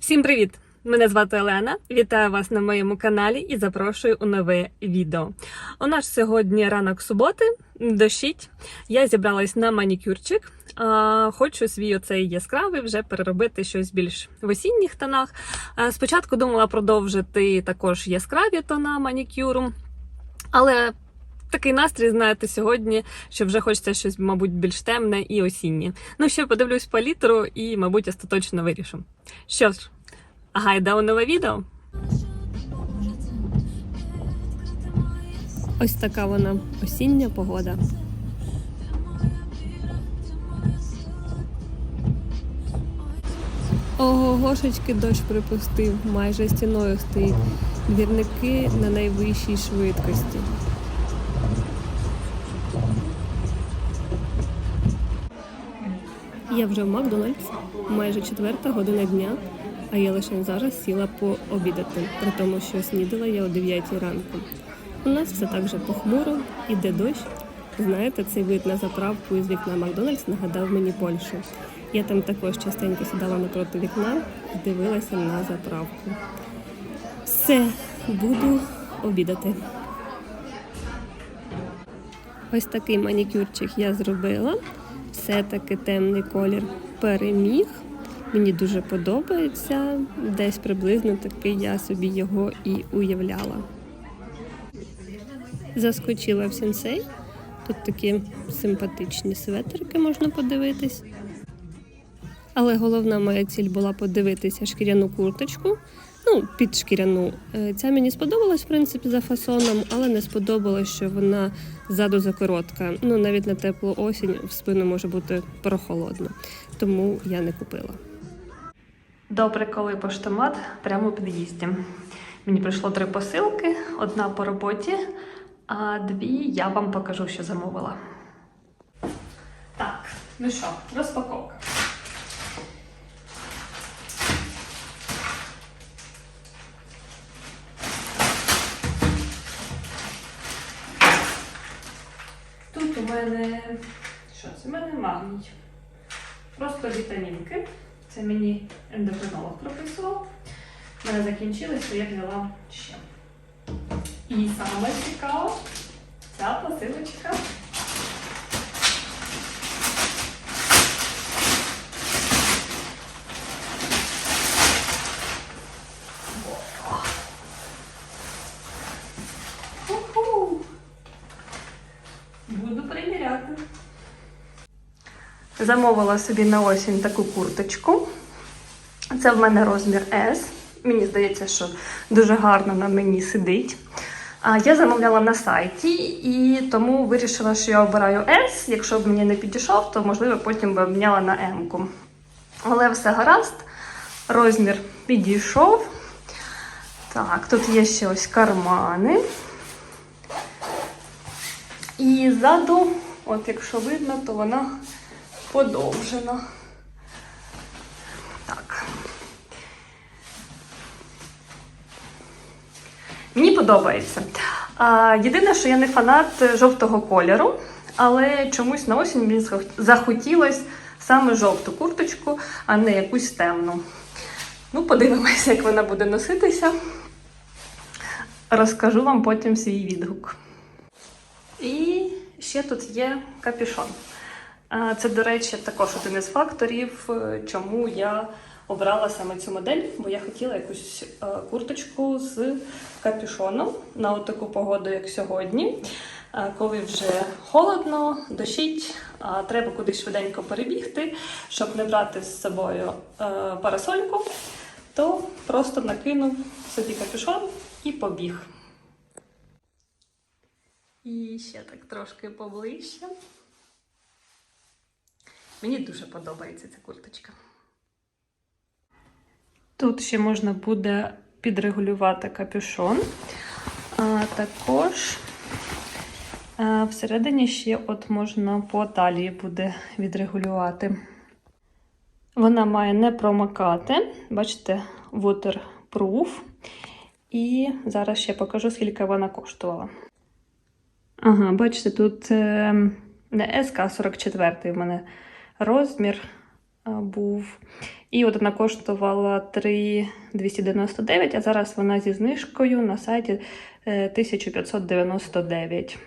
Всім привіт! Мене звати Олена. Вітаю вас на моєму каналі і запрошую у нове відео. У нас сьогодні ранок суботи, дощить. Я зібралась на манікюрчик. Хочу свій оцей яскравий вже переробити щось більш в осінніх тонах. Спочатку думала продовжити також яскраві тона манікюру, але такий настрій, знаєте, сьогодні, що вже хочеться щось, мабуть, більш темне і осіннє. Ну, ще подивлюсь палітру і, мабуть, остаточно вирішу. Що ж, гайда у нове відео. Ось така вона осіння погода. Ого, гошечки дощ припустив, майже стіною стоїть. Двірники на найвищій швидкості. Я вже в Макдональдс, майже четверта година дня, а я лише зараз сіла пообідати, при тому, що снідала я о 9 ранку. У нас все так же похмуро, іде дощ. Знаєте, цей вид на заправку із вікна Макдональдс нагадав мені Польщу. Я там також частенько сідала напроти вікна і дивилася на заправку. Все, буду обідати. Ось такий манікюрчик я зробила. Все-таки темний колір переміг. Мені дуже подобається. Десь приблизно такий я собі його і уявляла. Заскочила в сенсей. Тут такі симпатичні светрики можна подивитись. Але головна моя ціль була подивитися шкіряну курточку. Ну, під шкіряну. Е, Ця мені сподобалась, в принципі, за фасоном, але не сподобалось, що вона ззаду закоротка. Ну, навіть на теплу осінь в спину може бути прохолодно. Тому я не купила. Добре, коли поштомат прямо у під'їзді. Мені прийшло три посилки: одна по роботі, а дві я вам покажу, що замовила. Так, ну що, розпаковка. Мене що це? У мене магній. Просто вітамінки. Це мені ендокринолог прописував. У мене закінчилось, то я взяла ще. І саме цікаво, ця посилочка. Замовила собі на осінь таку курточку. Це в мене розмір S. Мені здається, що дуже гарно на мені сидить. Я замовляла на сайті і тому вирішила, що я обираю S. Якщо б мені не підійшов, то можливо потім би обміняла на M. -ку. Але все гаразд. Розмір підійшов. Так, тут є ще ось кармани. І ззаду, от якщо видно, то вона подовжена. Так. Мені подобається. Єдине, що я не фанат жовтого кольору, але чомусь на осінь мені зах- захотілось саме жовту курточку, а не якусь темну. Ну, подивимося, як вона буде носитися. Розкажу вам потім свій відгук. І ще тут є капюшон. Це, до речі, також один із факторів, е, чому я обрала саме цю модель, бо я хотіла якусь е, курточку з капюшоном на таку погоду, як сьогодні. Е, Коли вже холодно, дощить, а треба кудись швиденько перебігти, щоб не брати з собою парасольку, то просто накинув собі капюшон і побіг. І ще так трошки поближче. Мені дуже подобається ця курточка. Тут ще можна буде підрегулювати капюшон. А також а, всередині ще от можна по талії буде відрегулювати. Вона має не промокати. Бачите, waterproof. І зараз ще покажу, скільки вона коштувала. Ага, бачите, тут е, не СК 44 в мене розмір. був. І от вона коштувала 3,299, а зараз вона зі знижкою на сайті е, 1599.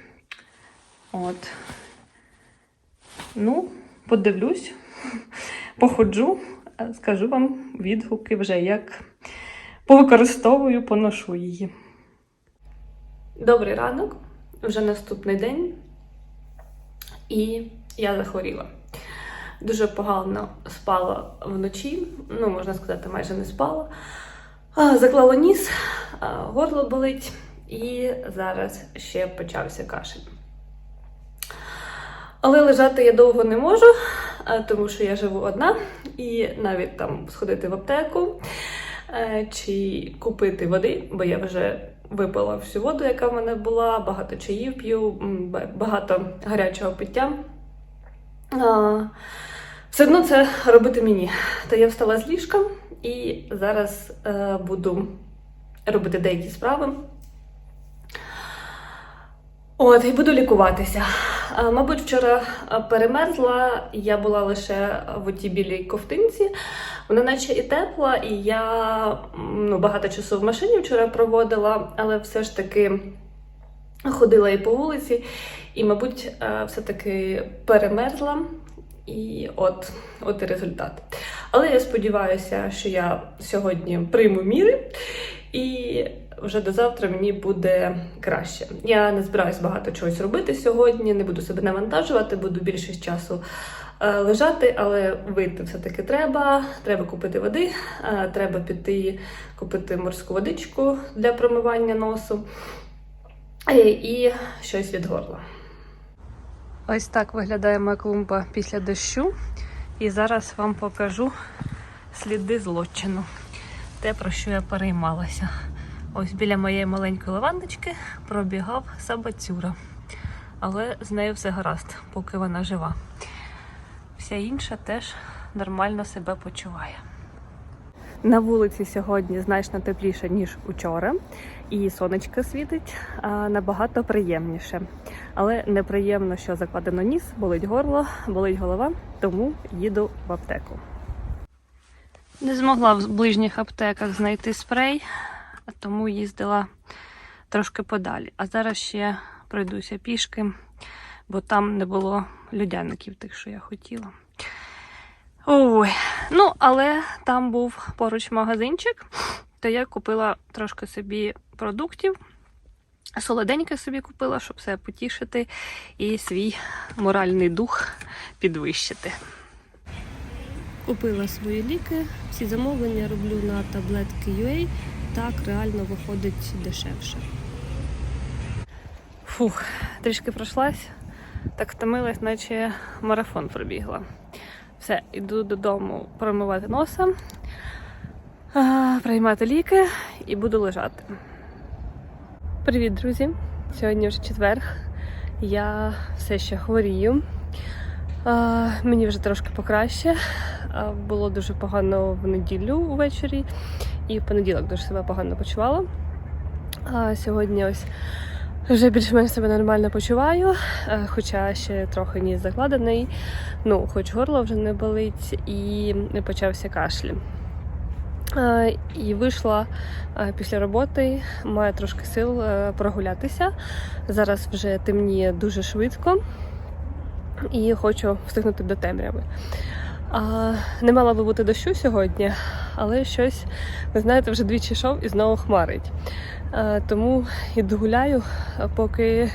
От. Ну, подивлюсь, походжу, е, скажу вам відгуки вже, як повикористовую, поношу її. Добрий ранок, вже наступний день, і я захворіла. Дуже погано спала вночі, ну, можна сказати, майже не спала. Заклала ніс, горло болить, і зараз ще почався кашель. Але лежати я довго не можу, тому що я живу одна, і навіть там сходити в аптеку е, чи купити води, бо я вже випила всю воду, яка в мене була, багато чаїв п'ю, багато гарячого пиття. Все одно це робити мені. То я встала з ліжка і зараз е, буду робити деякі справи. От, і буду лікуватися. А, Мабуть, вчора перемерзла, я була лише в отій білій ковтинці. Вона наче і тепла, і я ну, багато часу в машині вчора проводила, але все ж таки ходила і по вулиці, і, мабуть, е, все-таки перемерзла. І от, от і результат. Але я сподіваюся, що я сьогодні прийму міри, і вже до завтра мені буде краще. Я не збираюсь багато чогось робити сьогодні, не буду себе навантажувати, буду більшість часу е, лежати, але вийти все-таки треба. Треба купити води, е, треба піти купити морську водичку для промивання носу е, і щось від горла. Ось так виглядає моя клумба після дощу. І зараз вам покажу сліди злочину. Те, про що я переймалася. Ось біля моєї маленької лавандочки пробігав собацюра. Але з нею все гаразд, поки вона жива. Вся інша теж нормально себе почуває. На вулиці сьогодні значно тепліше, ніж учора, і сонечко світить а, набагато приємніше. Але неприємно, що закладено ніс, болить горло, болить голова, тому їду в аптеку. Не змогла в ближніх аптеках знайти спрей, тому їздила трошки подалі. А зараз ще пройдуся пішки, бо там не було людяників, тих, що я хотіла. Ой, ну але там був поруч магазинчик, то я купила трошки собі продуктів. Солоденьке собі купила, щоб себе потішити і свій моральний дух підвищити. Купила свої ліки, всі замовлення роблю на таблетки UA. Так реально виходить дешевше. Фух, трішки пройшлась, так втомилась, наче марафон пробігла. Все, йду додому промивати носа, приймати ліки і буду лежати. Привіт, друзі! Сьогодні вже четверг. Я все ще хворію. Мені вже трошки покраще. Було дуже погано в неділю увечері, і в понеділок дуже себе погано почувала. Сьогодні ось вже більш-менш себе нормально почуваю, е, хоча ще трохи ніс закладений. Ну, хоч горло вже не болить, і не почався кашель. Е, І вийшла е, після роботи, маю трошки сил прогулятися. Зараз вже темніє дуже швидко і хочу встигнути до темряви. А, не мало би бути дощу сьогодні, але щось, ви знаєте, вже двічі йшов і знову хмарить. А, тому іду гуляю, поки,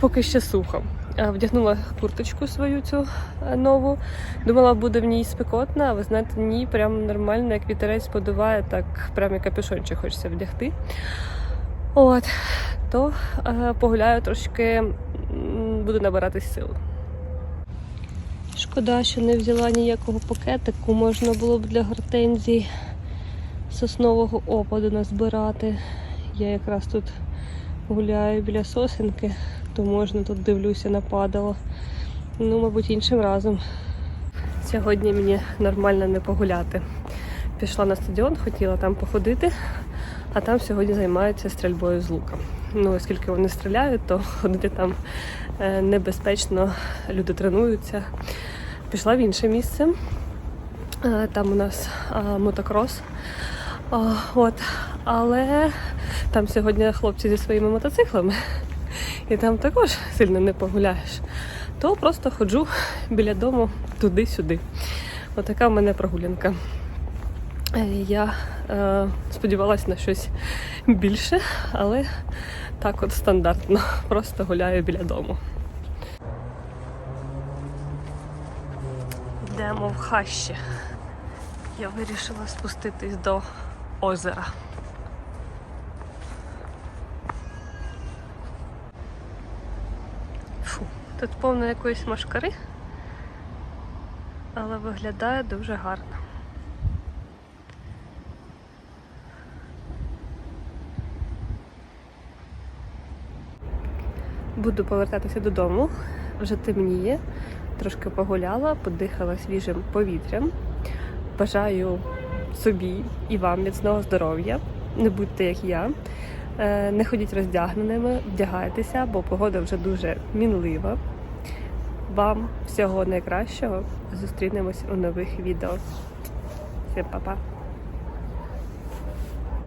поки ще сухо. А, Вдягнула курточку свою цю нову. Думала, буде в ній спекотна, а ви знаєте, ні, прям нормально, як вітерець подуває, так прям як капюшончик хочеться вдягти. От, то е, погуляю трошки, буду набиратись сил. Шкода, що не взяла ніякого пакетику. Можна було б для гортензій соснового опаду назбирати. Я якраз тут гуляю біля сосенки, то можна тут дивлюся, нападало. Ну, мабуть, іншим разом. Сьогодні мені нормально не погуляти. Пішла на стадіон, хотіла там походити, а там сьогодні займаються стрільбою з лука. Ну, оскільки вони стріляють, то ходити там е, небезпечно, люди тренуються. Пішла в інше місце. Е, Там у нас мотокрос. От. Але там сьогодні хлопці зі своїми мотоциклами, і там також сильно не погуляєш. То просто ходжу біля дому туди-сюди. Отака в мене прогулянка. Е, Я е, сподівалася на щось більше, але так от стандартно. Просто гуляю біля дому. Йдемо в хащі. Я вирішила спуститись до озера. Фу, тут повно якоїсь машкари, але виглядає дуже гарно. Буду повертатися додому, вже темніє, трошки погуляла, подихала свіжим повітрям. Бажаю собі і вам міцного здоров'я. Не будьте як я. Е, Не ходіть роздягненими, вдягайтеся, бо погода вже дуже мінлива. Вам всього найкращого. Зустрінемось у нових відео. Всім па-па!